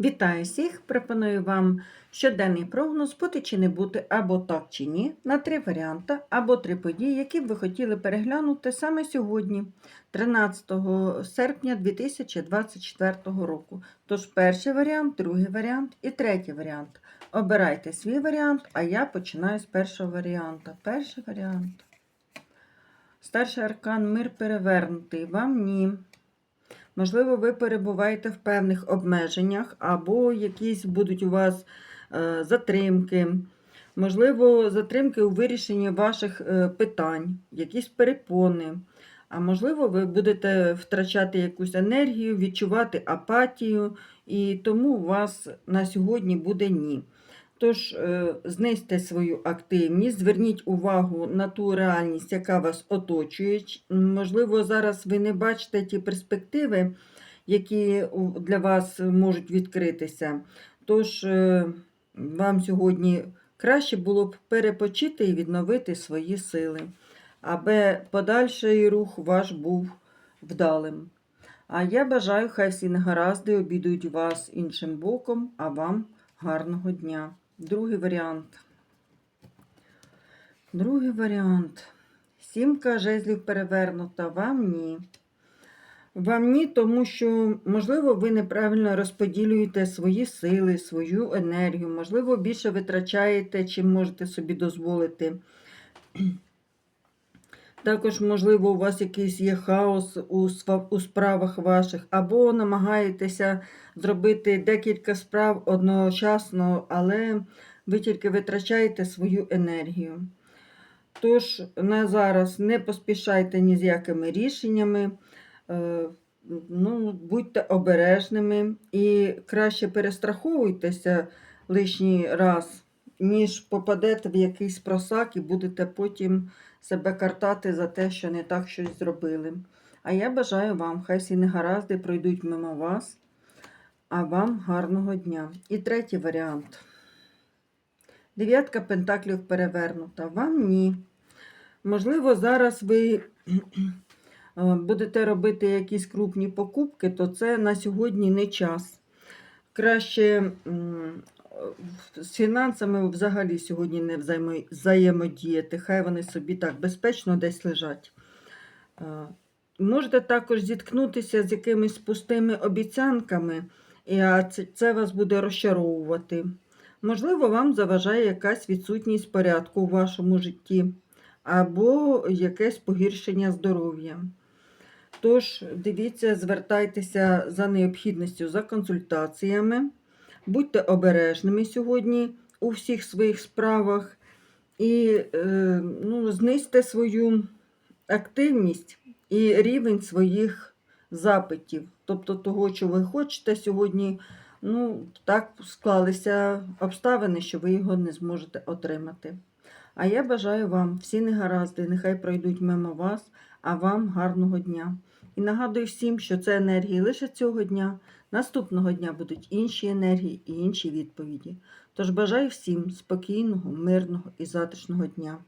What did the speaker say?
Вітаю всіх! Пропоную вам щоденний прогноз бути чи не бути або так чи ні на три варіанти або три події, які б ви хотіли переглянути саме сьогодні, 13 серпня 2024 року. Тож перший варіант, другий варіант і третій варіант. Обирайте свій варіант, а я починаю з першого варіанта. Перший варіант. Старший аркан мир перевернутий. Вам ні. Можливо, ви перебуваєте в певних обмеженнях, або якісь будуть у вас е, затримки. Можливо, затримки у вирішенні ваших е, питань, якісь перепони. А можливо, ви будете втрачати якусь енергію, відчувати апатію, і тому у вас на сьогодні буде ні. Тож, е, знизьте свою активність, зверніть увагу на ту реальність, яка вас оточує. Можливо, зараз ви не бачите ті перспективи, які для вас можуть відкритися. Тож, е, вам сьогодні краще було б перепочити і відновити свої сили, аби подальший рух ваш був вдалим. А я бажаю, хай всі негаразди обідують вас іншим боком, а вам гарного дня. Другий варіант. Другий варіант. Сімка жезлів перевернута, вам ні. Вам ні, тому що, можливо, ви неправильно розподілюєте свої сили, свою енергію, можливо, більше витрачаєте, чим можете собі дозволити. Також, можливо, у вас якийсь є хаос у, справах ваших, або намагаєтеся зробити декілька справ одночасно, але ви тільки витрачаєте свою енергію. Тож на зараз не поспішайте ні з якими рішеннями, е, ну, будьте обережними і краще перестраховуйтеся лишній раз, ніж попадете в якийсь просак і будете потім себе картати за те, що не так щось зробили. А я бажаю вам, хай всі негаразди пройдуть мимо вас, а вам гарного дня. І третій варіант. Дев'ятка пентаклів перевернута. Вам ні. Можливо, зараз ви е, будете робити якісь крупні покупки, то це на сьогодні не час. Краще з фінансами взагалі сьогодні не взаємодіяти. Хай вони собі так безпечно десь лежать. Е, Можете також зіткнутися з якимись пустими обіцянками, і це, вас буде розчаровувати. Можливо, вам заважає якась відсутність порядку у вашому житті або якесь погіршення здоров'я. Тож, дивіться, звертайтеся за необхідністю за консультаціями, будьте обережними сьогодні у всіх своїх справах і е, ну, знизьте свою активність і рівень своїх запитів, тобто того, що ви хочете сьогодні. Ну, так склалися обставини, що ви його не зможете отримати. А я бажаю вам всі негаразди, нехай пройдуть мимо вас, а вам гарного дня. І нагадую всім, що це енергії лише цього дня. Наступного дня будуть інші енергії і інші відповіді. Тож бажаю всім спокійного, мирного і затишного дня.